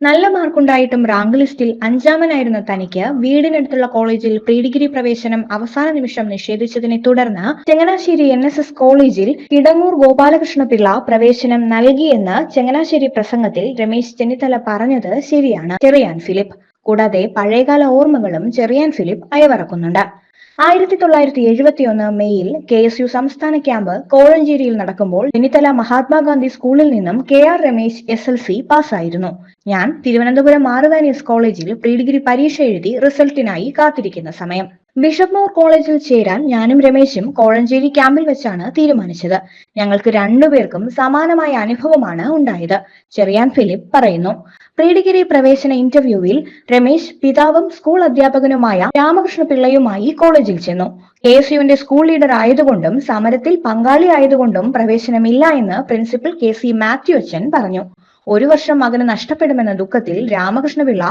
നല്ല മാർക്കുണ്ടായിട്ടും റാങ്ക് ലിസ്റ്റിൽ അഞ്ചാമനായിരുന്ന തനിക്ക് വീടിനടുത്തുള്ള കോളേജിൽ പ്രീ ഡിഗ്രി പ്രവേശനം അവസാന നിമിഷം നിഷേധിച്ചതിനെ തുടർന്ന് ചങ്ങനാശ്ശേരി എൻ എസ് എസ് കോളേജിൽ കിടങ്ങൂർ ഗോപാലകൃഷ്ണപിള്ള പ്രവേശനം നൽകിയെന്ന് ചങ്ങനാശ്ശേരി പ്രസംഗത്തിൽ രമേശ് ചെന്നിത്തല പറഞ്ഞത് ശരിയാണ്. ചെറിയാൻ ഫിലിപ്പ്. കൂടാതെ പഴയകാല ഓർമ്മകളും ചെറിയാൻ ഫിലിപ്പ് അയവിറക്കുന്നുണ്ട്. ആയിരത്തി തൊള്ളായിരത്തി എഴുപത്തി ഒന്ന് മെയ്യിൽ കെ എസ് യു സംസ്ഥാന ക്യാമ്പ് കോഴഞ്ചേരിയിൽ നടക്കുമ്പോൾ ചെന്നിത്തല മഹാത്മാഗാന്ധി സ്കൂളിൽ നിന്നും K R Ramesh S L C പാസ്സായിരുന്നു. ഞാൻ തിരുവനന്തപുരം മാറുവാനീസ് കോളേജിൽ പ്രീ ഡിഗ്രി പരീക്ഷ എഴുതി റിസൾട്ടിനായി കാത്തിരിക്കുന്ന സമയം. ബിഷപ്പ് മോർ കോളേജിൽ ചേരാൻ ഞാനും രമേശും കോഴഞ്ചേരി ക്യാമ്പിൽ വെച്ചാണ് തീരുമാനിച്ചത്. ഞങ്ങൾക്ക് രണ്ടുപേർക്കും സമാനമായ അനുഭവമാണ് ഉണ്ടായത് ചെറിയാൻ ഫിലിപ്പ് പറയുന്നു. പ്രീ ഡിഗ്രി പ്രവേശന ഇന്റർവ്യൂവിൽ രമേശ് പിതാവും സ്കൂൾ അധ്യാപകനുമായ രാമകൃഷ്ണ പിള്ളയുമായി കോളേജിൽ ചെന്നു. കെ എസ് യുവിന്റെ സ്കൂൾ ലീഡർ ആയതുകൊണ്ടും സമരത്തിൽ പങ്കാളിയായതുകൊണ്ടും പ്രവേശനമില്ല എന്ന് പ്രിൻസിപ്പൽ കെ സി മാത്യു അച്ഛൻ പറഞ്ഞു. ഒരു വർഷം മകന് നഷ്ടപ്പെടുമെന്ന ദുഃഖത്തിൽ രാമകൃഷ്ണപിള്ള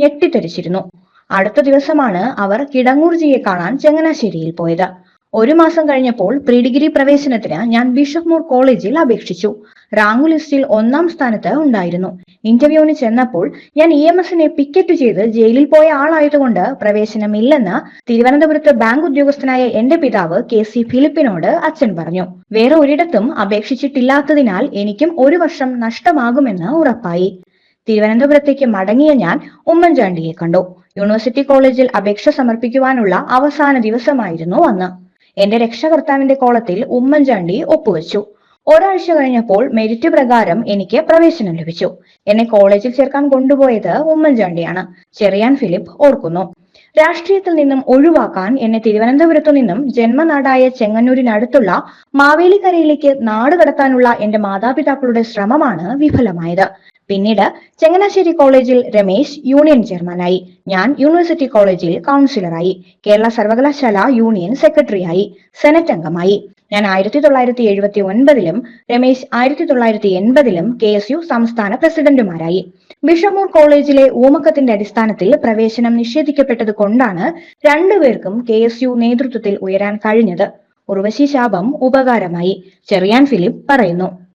ഞെട്ടിത്തെറിച്ചിരുന്നു. അടുത്ത ദിവസമാണ് അവർ കിടങ്ങൂർജിയെ കാണാൻ ചങ്ങനാശ്ശേരിയിൽ പോയത്. ഒരു മാസം കഴിഞ്ഞപ്പോൾ പ്രീ ഡിഗ്രി പ്രവേശനത്തിന് ഞാൻ ബിഷപ്പ് മൂർ കോളേജിൽ അപേക്ഷിച്ചു. റാങ്ക് ലിസ്റ്റിൽ ഒന്നാം സ്ഥാനത്ത് ഉണ്ടായിരുന്നു. ഇന്റർവ്യൂവിന് ചെന്നപ്പോൾ ഞാൻ ഇ എം എസിനെ പിക്കറ്റ് ചെയ്ത് ജയിലിൽ പോയ ആളായതുകൊണ്ട് പ്രവേശനമില്ലെന്ന് തിരുവനന്തപുരത്ത് ബാങ്ക് ഉദ്യോഗസ്ഥനായ എന്റെ പിതാവ് കെ സി ഫിലിപ്പിനോട് അച്ഛൻ പറഞ്ഞു. വേറെ ഒരിടത്തും അപേക്ഷിച്ചിട്ടില്ലാത്തതിനാൽ എനിക്കും ഒരു വർഷം നഷ്ടമാകുമെന്ന് ഉറപ്പായി. തിരുവനന്തപുരത്തേക്ക് മടങ്ങിയ ഞാൻ ഉമ്മൻചാണ്ടിയെ കണ്ടു. യൂണിവേഴ്സിറ്റി കോളേജിൽ അപേക്ഷ സമർപ്പിക്കുവാനുള്ള അവസാന ദിവസമായിരുന്നു അന്ന്. എന്റെ രക്ഷകർത്താവിന്റെ കോളത്തിൽ ഉമ്മൻചാണ്ടി ഒപ്പുവെച്ചു. ഒരാഴ്ച കഴിഞ്ഞപ്പോൾ മെരിറ്റ് പ്രകാരം എനിക്ക് പ്രവേശനം ലഭിച്ചു. എന്നെ കോളേജിൽ ചേർക്കാൻ കൊണ്ടുപോയത് ഉമ്മൻചാണ്ടിയാണ്. ചെറിയാൻ ഫിലിപ്പ് ഓർക്കുന്നു. രാഷ്ട്രീയത്തിൽ നിന്നും ഒഴിവാക്കാൻ എന്നെ തിരുവനന്തപുരത്തു നിന്നും ജന്മനാടായ ചെങ്ങന്നൂരിനടുത്തുള്ള മാവേലിക്കരയിലേക്ക് നാട് കടത്താനുള്ള എന്റെ മാതാപിതാക്കളുടെ ശ്രമമാണ് വിഫലമായത്. പിന്നീട് ചങ്ങനാശ്ശേരി കോളേജിൽ രമേശ് യൂണിയൻ ചെയർമാനായി. ഞാൻ യൂണിവേഴ്സിറ്റി കോളേജിൽ കൗൺസിലറായി. കേരള സർവകലാശാല യൂണിയൻ സെക്രട്ടറിയായി. സെനറ്റ് അംഗമായി. ഞാൻ ആയിരത്തി തൊള്ളായിരത്തി എഴുപത്തി ഒൻപതിലും രമേശ് ആയിരത്തി തൊള്ളായിരത്തി എൺപതിലും കെ എസ് യു സംസ്ഥാന പ്രസിഡന്റുമാരായി. ബിഷമൂർ കോളേജിലെ ഊമക്കത്തിന്റെ അടിസ്ഥാനത്തിൽ പ്രവേശനം നിഷേധിക്കപ്പെട്ടത് കൊണ്ടാണ് രണ്ടുപേർക്കും കെ എസ് യു നേതൃത്വത്തിൽ ഉയരാൻ കഴിഞ്ഞത്. ഉർവശി ശാപം ഉപകാരമായി. ചെറിയാൻ ഫിലിപ്പ് പറയുന്നു.